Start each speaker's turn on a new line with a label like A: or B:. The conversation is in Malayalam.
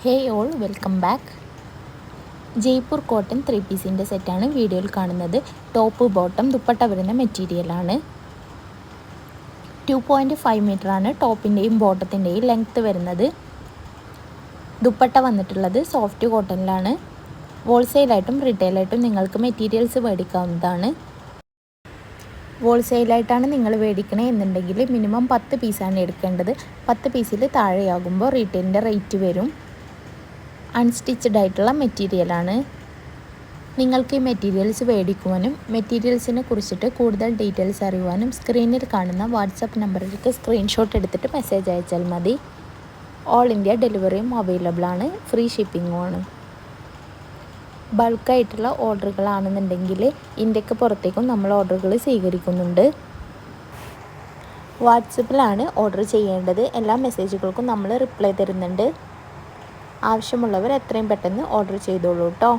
A: Hey all welcome back Jaipur cotton three പീസിന്റെ സെറ്റാണ് വീഡിയോയിൽ കാണുന്നത്. ടോപ്പ് ബോട്ടം ദുപ്പട്ട വരുന്ന മെറ്റീരിയലാണ് ടു പോയിന്റ് ഫൈവ് മീറ്ററാണ് ടോപ്പിന്റെയും ബോട്ടത്തിന്റെയും ലെങ്ത്ത് വരുന്നത്. ദുപ്പട്ട വന്നിട്ടുള്ളത് സോഫ്റ്റ് കോട്ടണിലാണ് ഹോൾസെയിലായിട്ടും റീറ്റെയിലായിട്ടും നിങ്ങൾക്ക് മെറ്റീരിയൽസ് മേടിക്കാവുന്നതാണ്. ഹോൾസെയിലായിട്ടാണ് നിങ്ങൾ മേടിക്കണേ എന്നുണ്ടെങ്കിൽ മിനിമം പത്ത് പീസാണ് എടുക്കേണ്ടത്. പത്ത് പീസിൽ താഴെയാകുമ്പോൾ റീറ്റെയിലിന്റെ റേറ്റ് വരും. അൺസ്റ്റിച്ചഡ് ആയിട്ടുള്ള മെറ്റീരിയലാണ് നിങ്ങൾക്ക് ഈ മെറ്റീരിയൽസ് മേടിക്കുവാനും മെറ്റീരിയൽസിനെ കുറിച്ചിട്ട് കൂടുതൽ ഡീറ്റെയിൽസ് അറിയുവാനും സ്ക്രീനിൽ കാണുന്ന വാട്സപ്പ് നമ്പറിലേക്ക് സ്ക്രീൻഷോട്ട് എടുത്തിട്ട് മെസ്സേജ് അയച്ചാൽ മതി. ഓൾ ഇന്ത്യ ഡെലിവറിയും അവൈലബിൾ ആണ്. ഫ്രീ ഷിപ്പിങ്ങും ആണ്. ബൾക്കായിട്ടുള്ള ഓർഡറുകളാണെന്നുണ്ടെങ്കിൽ ഇന്ത്യയ്ക്ക് പുറത്തേക്കും നമ്മൾ ഓർഡറുകൾ സ്വീകരിക്കുന്നുണ്ട്. വാട്സപ്പിലാണ് ഓർഡർ ചെയ്യേണ്ടത്. എല്ലാ മെസ്സേജുകൾക്കും നമ്മൾ റിപ്ലൈ തരുന്നുണ്ട്. ആവശ്യമുള്ളവർ എത്രയും പെട്ടെന്ന് ഓർഡർ ചെയ്തോളൂ കേട്ടോ